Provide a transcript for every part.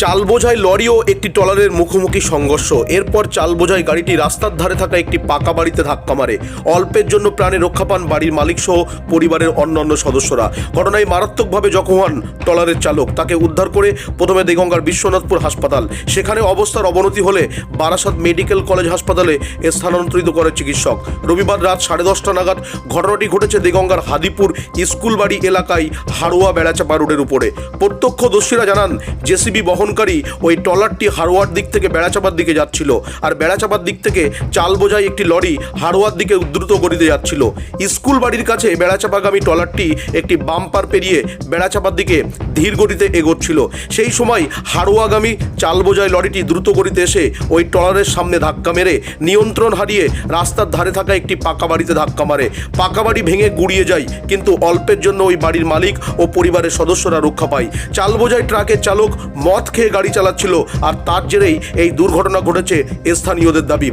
চাল বোঝাই লরি ও একটি ট্রলারের মুখোমুখি সংঘর্ষ। এরপর চাল বোঝাই গাড়িটি রাস্তার ধারে থাকা একটি পাকা বাড়িতে ধাক্কা মারে। অল্পের জন্য প্রাণে রক্ষা পান বাড়ির মালিক সহ পরিবারের অন্যান্য সদস্যরা। ঘটনায় মারাত্মকভাবে জখম হন ট্রলারের চালক। তাকে উদ্ধার করে প্রথমে দেগঙ্গার বিশ্বনাথপুর হাসপাতাল। সেখানে অবস্থার অবনতি হলে বারাসাত মেডিকেল কলেজ হাসপাতালে স্থানান্তরিত করে চিকিৎসক। রবিবার রাত সাড়ে দশটা নাগাদ ঘটনাটি ঘটেছে দেগঙ্গার হাদিপুর স্কুলবাড়ি এলাকায় হাড়োয়া বেড়াচাপা রোডের উপরে। প্রত্যক্ষদর্শীরা জানান, জেসিবি বহনকারী ওই ট্রলারটি হারোয়ার দিক থেকে বেড়াচাপার দিকে যাচ্ছিল আর বেড়াচাপার দিক থেকে চাল বোঝাই একটি লরি হারোয়ার দিকে দ্রুত গড়িতে যাচ্ছিল। স্কুল বাড়ির কাছে বেড়াচাপাগামী ট্রলারটি একটি বাম্পার পেরিয়ে বেড়াচাপার দিকে ধীর গতিতে এগোচ্ছিল। সেই সময় হাড়োয়াগামী চাল বোঝাই লরিটি দ্রুত গতিতে এসে ওই ট্রলারের সামনে ধাক্কা মেরে নিয়ন্ত্রণ হারিয়ে রাস্তার ধারে থাকা একটি পাকা বাড়িতে ধাক্কা মারে। পাকা বাড়ি ভেঙে গুড়িয়ে যায়, কিন্তু অল্পের জন্য ওই বাড়ির মালিক ও পরিবারের সদস্যরা রক্ষা পায়। চাল ট্রাকের চালক মদ খেয়ে গাড়ি চালাচ্ছিল, আর তার জেরেই এই দুর্ঘটনা ঘটেছে স্থানীয়দের দাবি।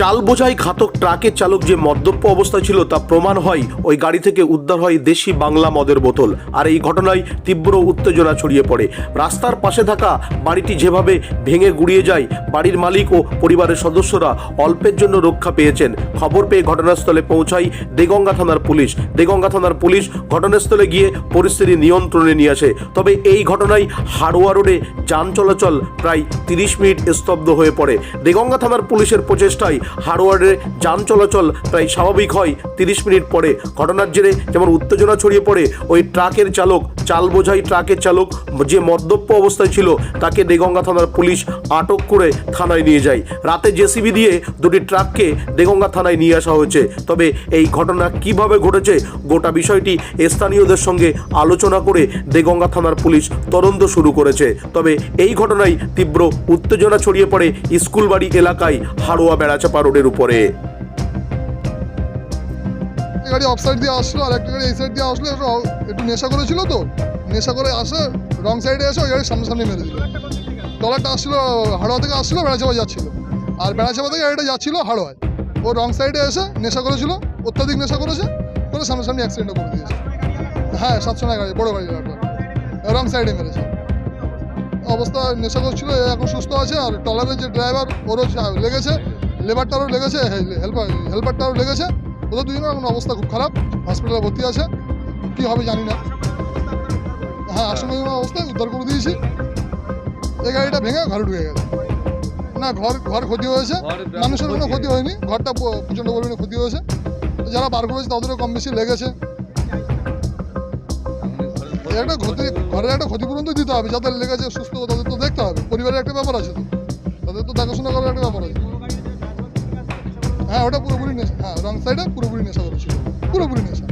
চাল বোঝাই ঘাতক ট্রাকের চালক যে মদ্যপ অবস্থায় ছিল তা প্রমাণ হয় ওই গাড়ি থেকে উদ্ধার হয় দেশি বাংলা মদের বোতল। আর এই ঘটনায় তীব্র উত্তেজনা ছড়িয়ে পড়ে। রাস্তার পাশে থাকা বাড়িটি যেভাবে ভেঙে গুড়িয়ে যায়, বাড়ির মালিক ও পরিবারের সদস্যরা অল্পের জন্য রক্ষা পেয়েছেন। খবর পেয়ে ঘটনাস্থলে পৌঁছায় দেগঙ্গা থানার পুলিশ। দেগঙ্গা থানার পুলিশ ঘটনাস্থলে গিয়ে পরিস্থিতি নিয়ন্ত্রণে নিয়ে আসে। তবে এই ঘটনায় হাড়োয়া রোডে যান চলাচল প্রায় তিরিশ মিনিট স্তব্ধ হয়ে পড়ে। দেগঙ্গা থানার পুলিশের প্রচেষ্টায় হাড়োয়ারে যান চলাচল প্রায় স্বাভাবিক হয়। তিরিশ মিনিট পরে ঘটনার জেরে যেমন উত্তেজনা ছড়িয়ে পড়ে, ওই ট্রাকের চালক চাল বোঝাই ট্রাকের চালক যে মদ্যপ্য অবস্থায় ছিল, তাকে দেগঙ্গা থানার পুলিশ আটক করে থানায় নিয়ে যায়। রাতে জেসিবি দিয়ে দুটি ট্রাককে দেগঙ্গা থানায় নিয়ে আসা হয়েছে। তবে এই ঘটনা কীভাবে ঘটেছে, গোটা বিষয়টি স্থানীয়দের সঙ্গে আলোচনা করে দেগঙ্গা থানার পুলিশ তদন্ত শুরু করেছে। তবে এই ঘটনায় তীব্র উত্তেজনা ছড়িয়ে পড়ে স্কুলবাড়ি এলাকায় হাড়োয়া বেড়াচাপা রোডের উপরে। গাড়ি অফ সাইড দিয়ে আসলো আর একটা গাড়ি এই সাইড দিয়ে আসলো একটু নেশা করেছিল তো? নেশা করে আসে, রং সাইডে এসে ওই গাড়ির সামনে সামনে মেরে দিল। ট্রলারটা আসছিল, হাড়োয়া থেকে আসছিল, বেড়াচাপা যাচ্ছিল। আর বেড়াচাপা থেকে গাড়িটা যাচ্ছিল হাড়োয়ায়। ও রং সাইডে এসে নেশা করেছিল, অত্যাধিক নেশা করেছে, করে সামনে সামনে অ্যাক্সিডেন্ট করে দিয়েছে। হ্যাঁ সাতশো গাড়ি, বড়ো গাড়ি, রং সাইডে মেরেছে। অবস্থা, নেশা করছিল এখন সুস্থ আছে, আর ট্রলারের যে ড্রাইভার ওরও লেগেছে লেবারটারও লেগেছে হেল্পার হেল্পারটারও লেগেছে। ওদের দুজনের এখন অবস্থা খুব খারাপ হসপিটালে ভর্তি আছে। কী হবে জানি না। হ্যাঁ আশঙ্কাজনক অবস্থায় উদ্ধার করে দিয়েছি। এই গাড়িটা ভেঙে ঘরে ঢুকে গেছে। না ঘর ঘর ক্ষতি হয়েছে। মানুষের কোনো ক্ষতি হয়নি। ঘরটা প্রচণ্ড পরিমাণে ক্ষতি হয়েছে। যারা বার করেছে তাদেরও কম বেশি লেগেছে। একটা ক্ষতি ঘরের একটা ক্ষতিপূরণ তো দিতে হবে। যাদের লেগেছে সুস্থ তাদের তো দেখতে হবে। পরিবারের একটা ব্যাপার আছে তো। তাদের তো দেখাশোনা করার একটা ব্যাপার আছে। হ্যাঁ ওটা পুরোপুরি নেশা। হ্যাঁ রং সাইডে পুরোপুরি নেশা করেছিল পুরোপুরি নেশা।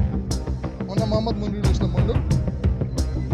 আমার নাম মোহাম্মদ মনিরুল ইসলাম মন্ডল